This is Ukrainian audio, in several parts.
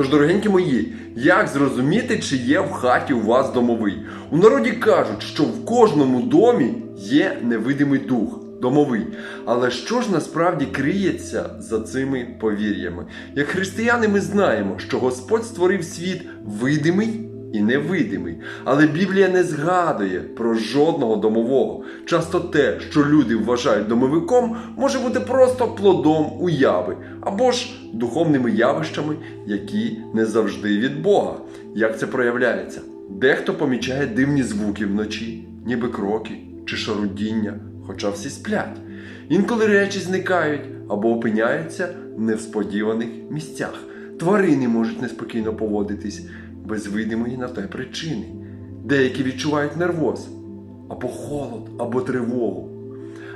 Тож, дорогенькі мої, як зрозуміти, чи є в хаті у вас домовий? У народі кажуть, що в кожному домі є невидимий дух, домовий. Але що ж насправді криється за цими повір'ями? Як християни, ми знаємо, що Господь створив світ видимий і невидимий. Але Біблія не згадує про жодного домового. Часто те, що люди вважають домовиком, може бути просто плодом уяви або ж духовними явищами, які не завжди від Бога. Як це проявляється? Дехто помічає дивні звуки вночі, ніби кроки чи шарудіння, хоча всі сплять. Інколи речі зникають або опиняються в несподіваних місцях. Тварини можуть неспокійно поводитись без видимої на те причини. Деякі відчувають нервоз, або холод, або тривогу.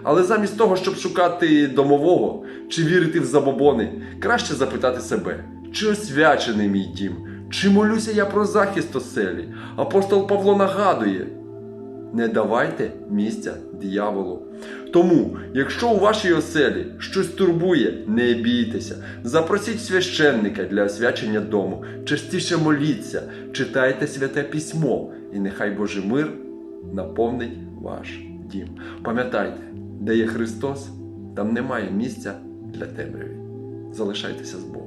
Але замість того, щоб шукати домового чи вірити в забобони, краще запитати себе, чи освячений мій дім, чи молюся я про захист оселі. Апостол Павло нагадує: не давайте місця дияволу. Тому, якщо у вашій оселі щось турбує, не бійтеся, запросіть священника для освячення дому, частіше моліться, читайте святе письмо, і нехай Божий мир наповнить ваш дім. Пам'ятайте, де є Христос, там немає місця для темряви. Залишайтеся з Богом.